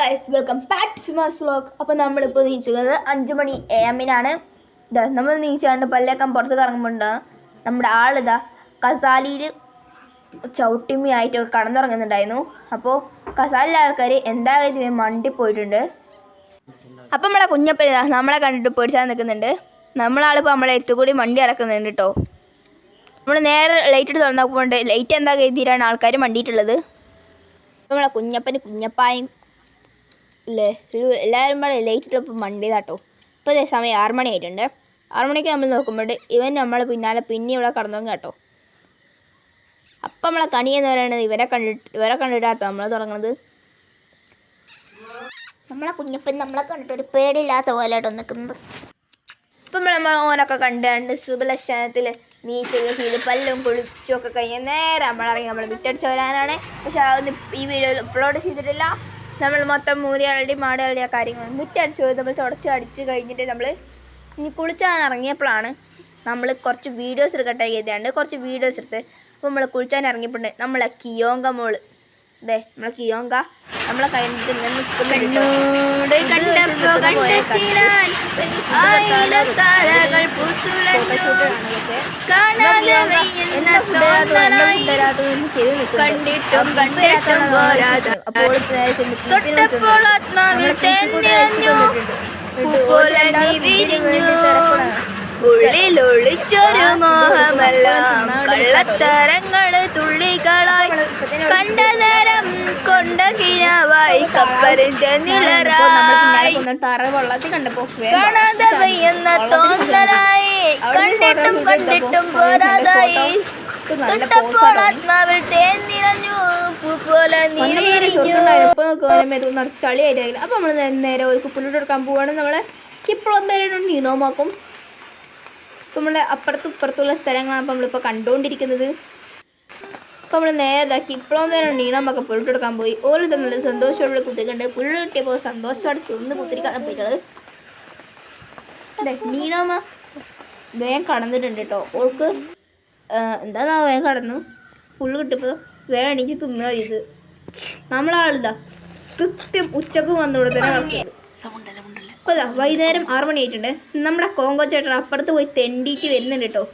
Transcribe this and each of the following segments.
Guys welcome back to സ്മാസ് vlog അപ്പോൾ നമ്മളിപ്പോൾ നീച്ചുന്നത് അഞ്ച് മണി എ എമ്മിനാണ് ഇതാ നമ്മൾ നീച്ചാണ്ട് പല്ലേക്കാൻ പുറത്ത് കറങ്ങുമ്പോണ്ട് നമ്മുടെ ആളിതാ കസാലിയിൽ ചവിട്ടിമ്മയായിട്ടൊക്കെ കടന്നുറങ്ങുന്നുണ്ടായിരുന്നു. അപ്പോൾ കസാലിലെ ആൾക്കാർ എന്താ കഴിച്ച് മണ്ടി പോയിട്ടുണ്ട്. അപ്പം നമ്മളെ കുഞ്ഞപ്പൻ ഇതാ നമ്മളെ കണ്ടിട്ട് പേടിച്ചാൽ നിൽക്കുന്നുണ്ട്. നമ്മളാളിപ്പോൾ നമ്മളെ എത്തുകൂടി മണ്ടി അടക്കുന്നുണ്ട് കേട്ടോ നമ്മൾ നേരെ ലൈറ്റ് ഇട്ട് തുറന്നപ്പോണ്ട് ലൈറ്റ് എന്താ കരുതിയിട്ടാണ് ആൾക്കാർ മണ്ടിയിട്ടുള്ളത്. നമ്മളെ കുഞ്ഞപ്പന് കുഞ്ഞപ്പായും ഒരു എല്ലാവരും കൂടെ ലൈറ്റ് ഇട്ടപ്പോൾ മണ്ടിയതാട്ടോ ഇപ്പോൾ ഇതേ സമയം ആറ് മണി ആയിട്ടുണ്ട്. ആറ് മണിക്ക് നമ്മൾ നോക്കുമ്പോൾ ഇവൻ നമ്മളെ പിന്നാലെ പിന്നെ ഇവിടെ കടന്നു കേട്ടോ. അപ്പം നമ്മളെ കണി എന്ന് പറയുന്നത് ഇവരെ കണ്ടിട്ട് ഇവരെ കണ്ടിട്ടാട്ടോ നമ്മൾ തുടങ്ങുന്നത് നമ്മളെ കുഞ്ഞപ്പൻ നമ്മളെ കണ്ടിട്ട് ഒരു പേടിയില്ലാത്ത പോലെ ആട്ടോ നിൽക്കുന്നത്. ഇപ്പം നമ്മൾ ഓനൊക്കെ കണ്ടുകൊണ്ട് സുബലക്ഷണത്തിൽ നീച്ചൊക്കെ ചെയ്ത് പല്ലും കുളിച്ചൊക്കെ കഴിഞ്ഞ് നേരെ നമ്മളിറങ്ങി നമ്മൾ വിറ്റടിച്ച് വരാനാണ്. പക്ഷെ അതൊന്നും ഈ വീഡിയോയിൽ അപ്ലോഡ് ചെയ്തിട്ടില്ല. നമ്മൾ മൊത്തം മൂരിയാളുടെ മാടുകളുടെ ആ കാര്യങ്ങൾ. മുറ്റടിച്ച് പോയി നമ്മൾ തുടച്ച് അടിച്ച് കഴിഞ്ഞിട്ട് നമ്മൾ ഇനി കുളിച്ചാൻ ഇറങ്ങിയപ്പോഴാണ് നമ്മൾ കുറച്ച് വീഡിയോസ് എടുക്കട്ടെ ചെയ്താണ്ട് കുറച്ച് വീഡിയോസ് എടുത്ത്. അപ്പോൾ നമ്മൾ കുളിച്ചാൻ ഇറങ്ങിയപ്പോഴുണ്ട് നമ്മളെ കിയോങ്ക മോൾ അതെ നമ്മളെ കിയോങ്ക നമ്മളെ വിരിഞ്ഞു. ഉള്ളിലൊളിച്ചൊരു മോഹമല്ല. കള്ളത്തരങ്ങൾ തുള്ളികളായി കണ്ട കൊണ്ട കിനാവായി കപ്പലിന്റെ നിളറായി തറ വെള്ളത്തിൽ കണ്ടപ്പോ കാണാതെ വയ്യെന്ന തോന്നലായി. കണ്ടിട്ടും കണ്ടിട്ടും പോരാതായി. തൊട്ടപ്പോൾ ആത്മാവിൽ തേൻ നിറഞ്ഞു. പോലെ നിറച്ച് അപ്പൊ നമ്മൾ നേരെ ഒരു കുപ്പിലോട്ട് എടുക്കാൻ പോവാണ്. നമ്മളെ കിപ്പളം പേരാണ് നീണോമാക്കും. ഇപ്പൊ നമ്മളെ അപ്പുറത്തും ഇപ്പുറത്തുള്ള സ്ഥലങ്ങളാണ് അപ്പൊ നമ്മളിപ്പോ കണ്ടുകൊണ്ടിരിക്കുന്നത്. അപ്പൊ നമ്മൾ നേരെ ഇതാക്കി ഇപ്പോഴും നേരം നീണമ്മൊക്കെ പുരുട്ടെടുക്കാൻ പോയി ഓരോ നല്ല സന്തോഷത്തോടെ കുത്തിരിക്കണ്ട് പുല്ല് കിട്ടിയപ്പോൾ സന്തോഷത്തോടെ തിന്ന് കുത്തിരിക്കാണ് പോയിട്ടുള്ളത് അതെ നീണമ്മ വേഗം കടന്നിട്ടുണ്ട് കേട്ടോ ഓൾക്ക് എന്താണെന്നാ വേഗം കടന്നു? പുല്ല് കിട്ടിയപ്പോൾ വേഗം എണീച്ച് തിന്നുക ചെയ്ത് നമ്മളാളിതാ കൃത്യം ഉച്ചയ്ക്ക് വന്നോടെ തന്നെ അപ്പോൾ വൈകുന്നേരം ആറ് മണി ആയിട്ടുണ്ട് നമ്മുടെ കോങ്കോ ചേട്ടൻ അപ്പുറത്ത് പോയി തെണ്ടിയിട്ട് വരുന്നുണ്ട് കേട്ടോ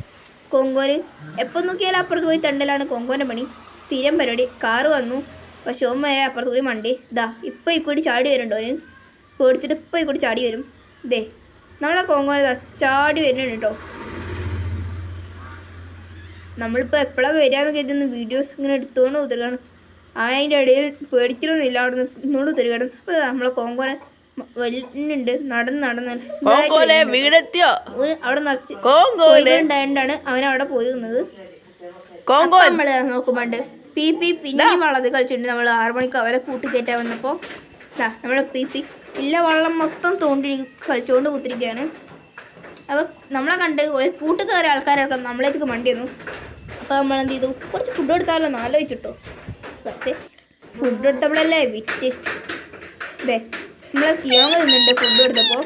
കോങ്കോന് എപ്പോൾ നോക്കിയാലും അപ്പുറത്ത് പോയി തണ്ടലാണ് കൊങ്കോന്റെ പണി. സ്ഥിരം പരിപാടി. കാറ് വന്നു. പക്ഷെ വരെ അപ്പുറത്ത് കൂടി മണ്ടി. ഇതാ ഇപ്പോൾ ഈ കൂടി ചാടി വരുന്നുണ്ടോ ഓന്. പേടിച്ചിട്ട് ഇപ്പോൾ ഈ കൂടി ചാടി വരും. ഇതേ നമ്മളെ കോങ്കോന് ചാടി വരുന്നുണ്ട് കേട്ടോ. നമ്മളിപ്പോൾ എപ്പോഴാണ് വരികയെന്ന് കരുതുന്ന വീഡിയോസ് ഇങ്ങനെ എടുത്തുകൊണ്ട് ഉതരുകയാണ് അതിന്റെ ഇടയിൽ പേടിക്കണമെന്നില്ല അവിടെ നിന്നോട് ഉതരുകയാണ് അപ്പോൾ നമ്മളെ കോങ്കോനെ വരുന്നുണ്ട് നടന്ന് നടന്ന് വീടെത്തിയോ? അവിടെ നിറച്ച് കോങ്കോലെ ഉണ്ടായതുകൊണ്ടാണ് അവൻ അവിടെ പോയി നിന്നത്. നമ്മൾ നോക്കുമ്പോണ്ട് പി പി പിന്നെയും വള്ളത്തിൽ കളിച്ചിട്ടുണ്ട്. നമ്മൾ ആറു മണിക്ക് അവരെ കൂട്ടി കയറ്റാൻ വന്നപ്പോൾ ഇതാ നമ്മളെ പി പി ഇല്ല വള്ളം മൊത്തം തോണ്ടി കളിച്ചുകൊണ്ട് കുത്തിരിക്കുകയാണ് അപ്പോൾ നമ്മളെ കണ്ട് ഒരു കൂട്ട് കയറിയ ആൾക്കാരൊക്കെ നമ്മളേക്ക് മണ്ടിയെന്നു വന്നു. അപ്പോൾ നമ്മൾ എന്ത് ചെയ്തു? കുറച്ച് ഫുഡ് കൊടുത്താലോ എന്ന് ആലോചിച്ചിട്ടോ. പക്ഷേ ഫുഡ് എടുത്തപ്പോഴല്ലേ വിറ്റ്. അതെ നമ്മളെ കിയാമ തിന്നുന്നുണ്ട് ഫുഡ് കൊടുത്തപ്പോൾ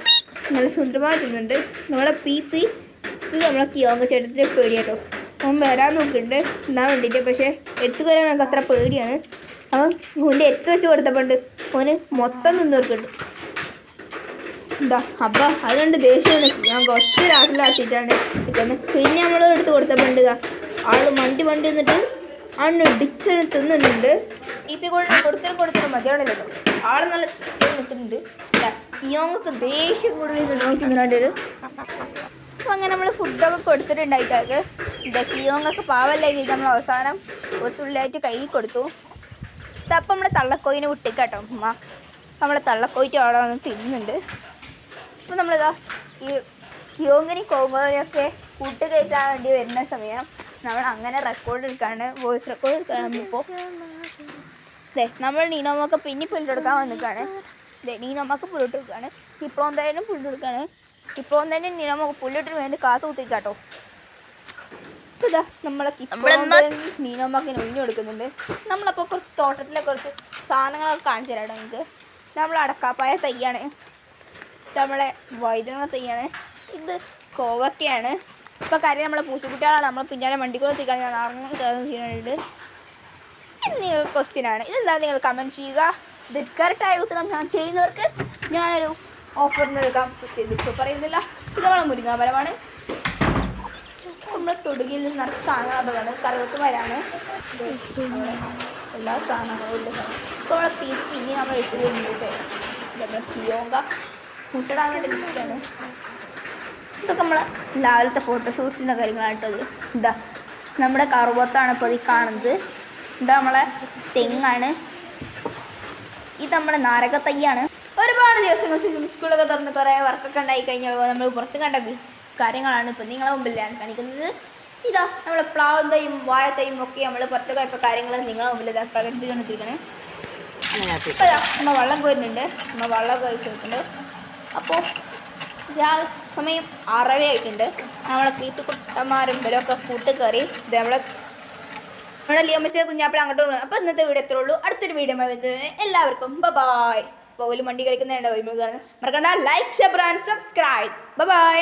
നല്ല സുന്ദരമായി തിന്നുന്നുണ്ട്. നമ്മളെ പി പിക്ക് നമ്മളെ കിയോങ്ങ ചേട്ടത്തിന് പേടിയാട്ടോ. അവൻ വരാൻ നോക്കുന്നുണ്ട് എന്നാ വേണ്ടിയിട്ട്. പക്ഷേ എടുത്തു വരാൻ നമുക്ക് അത്ര പേടിയാണ്. അവൻ ഓന്റെ എടുത്ത് വെച്ച് കൊടുത്തപ്പോണ്ട് ഓന് മൊത്തം നിന്ന് കൊടുക്കുന്നുണ്ട്. എന്താ? അപ്പം അതുകൊണ്ട് ദേഷ്യം നിൽക്കും ഞാൻ കുറച്ച് രാത്രിയിലാക്കിയിട്ടാണ് നിൽക്കുന്നത് പിന്നെ നമ്മൾ എടുത്ത് കൊടുത്തപ്പോണ്ട് ഇതാ ആൾ മണ്ടി മണ്ടി നിന്നിട്ട് ആണ് ഇടിച്ചന് തിന്നുന്നുണ്ട്. ഇപ്പം കൊടുത്തിട്ട് കൊടുത്തിട്ട് മതിയാണല്ലോ ആൾ നല്ല ഇതാ കിയോങ്ങക്ക് ദേഷ്യം കൂടുതൽ നോക്കി നിന്നുണ്ട് ഒരു അപ്പം അങ്ങനെ നമ്മൾ ഫുഡൊക്കെ കൊടുത്തിട്ടുണ്ടായിട്ടൊക്കെ. ഇതാ കിയോങ്ങൊക്കെ പാവല്ലേ നമ്മൾ അവസാനം ഒരു തുള്ളിയായിട്ട് കൈ കൊടുത്തു. ഇതപ്പം നമ്മളെ തള്ളക്കോയിനെ വിട്ടിക്കാട്ടോ അമ്മ നമ്മളെ തള്ളക്കോയിട്ട് അവിടെ വന്ന് തിന്നുന്നുണ്ട്. അപ്പോൾ നമ്മളിതാ ഈ കിയോങ്ങിനി കോങ്ങോനെയൊക്കെ കൂട്ടുകയറ്റാൻ വേണ്ടി വരുന്ന സമയം നമ്മൾ അങ്ങനെ റെക്കോർഡ് എടുക്കാണ് വോയിസ് റെക്കോർഡ് എടുക്കാണ്. ഇപ്പോൾ അതെ നമ്മൾ നീനോമൊക്കെ പിന്നെ പുല്ലെടുക്കാൻ വന്നിക്കാണ്. അതെ നീനോമൊക്കെ പുല്ലിട്ട് കൊടുക്കുകയാണ് കിപ്പോൻ തന്നെ പുല്ലിട്ട് കൊടുക്കുകയാണ് കിപ്പോൻ തന്നെ നീനമ്മക്ക് പുല്ലിട്ട് വേണ്ടി കാസ് കുത്തിരിക്കാട്ടോ. ഇതാ നമ്മളെ കൊടുക്കുന്നുണ്ട് നമ്മളപ്പോൾ കുറച്ച് തോട്ടത്തിലെ കുറച്ച് സാധനങ്ങളൊക്കെ കാണിച്ചു തരാം നിങ്ങൾക്ക് നമ്മൾ അടക്കാപ്പായ തൈയാണ്. നമ്മളെ വൈദ്യുത തൈയാണ്. ഇത് കോവക്കയാണ്. ഇപ്പോൾ കാര്യം നമ്മളെ പൂച്ചക്കുട്ടികളാണ്. നമ്മൾ പിന്നാലെ വണ്ടിക്കൂടെ എത്തിക്കാണ്. ഞാൻ അറിഞ്ഞു ചെയ്യുന്നുണ്ട് നിങ്ങൾക്ക് ക്വസ്റ്റ്യൻ ആണ്. ഇതെന്താ നിങ്ങൾ കമന്റ് ചെയ്യുക? ഇത് കറക്റ്റായ ഉത്തരം ഞാൻ ചെയ്യുന്നവർക്ക് ഞാനൊരു ഓഫർ നൽകാം. പക്ഷേ ഇതിപ്പോൾ പറയുന്നില്ല. ഇത് നമ്മളെ മുരിങ്ങാമരമാണ്. നമ്മളെ നിന്ന് നിറച്ച് സാധനങ്ങളാണ്. കറുവത്തുമരാണ് ഇത് നമ്മളെ എല്ലാ സാധനങ്ങളും ഉള്ള ഇപ്പോൾ നമ്മളെ പി പിന്നെ നമ്മൾ വെച്ചത് കഴിഞ്ഞിട്ട് നമ്മളെ തിയോങ്ക മുട്ടിടാൻ വേണ്ടി നിൽക്കുകയാണ്. ഇതൊക്കെ നമ്മളെ രാവിലത്തെ ഫോട്ടോഷൂട്ട്സിന്റെ കാര്യങ്ങളാണ് കേട്ടോ ഇതാ. നമ്മുടെ കറുവത്താണ് ഇപ്പോൾ ഈ കാണുന്നത്. ഇതാ നമ്മളെ തെങ്ങാണ്. ഇത് നമ്മുടെ നാരക തയ്യാണ് ഒരുപാട് ദിവസങ്ങൾ ശേഷം സ്കൂളൊക്കെ തുറന്ന് കുറേ വർക്കൊക്കെ ഉണ്ടായി കഴിഞ്ഞപ്പോൾ നമ്മൾ പുറത്ത് കണ്ട കാര്യങ്ങളാണ് ഇപ്പോൾ നിങ്ങളെ മുമ്പിൽ ഞാൻ കാണിക്കുന്നത്. ഇതാ നമ്മളെ പ്ലാവും തൈയും വാഴ തൈയും ഒക്കെ നമ്മൾ പുറത്ത് പോയപ്പോൾ കാര്യങ്ങൾ നിങ്ങളെ മുമ്പിൽ ഇതാ പ്രകടിപ്പിച്ചുകൊണ്ടിരിക്കണേ. ഇപ്പോൾ നമ്മൾ വെള്ളം കോരുന്നുണ്ട്. നമ്മൾ വെള്ളം കോരിച്ച് വെക്കുന്നുണ്ട് അപ്പോൾ രാ സമയം ആറര ആയിട്ടുണ്ട് നമ്മളെ വീട്ടുകുട്ടന്മാരും ഇവരൊക്കെ കൂട്ട് കയറി ഇത് നമ്മളെ നമ്മുടെ ലിയോമച്ച കുഞ്ഞാപ്പിള അങ്ങോട്ട് പോകുന്നു അപ്പോൾ ഇന്നത്തെ വീഡിയോ എത്ര ഉള്ളൂ. അടുത്തൊരു വീഡിയോ എല്ലാവർക്കും ബൈ പോലും വണ്ടി വരുമ്പോൾ കാണുന്നത് മറക്കണ്ട. Like share and subscribe bye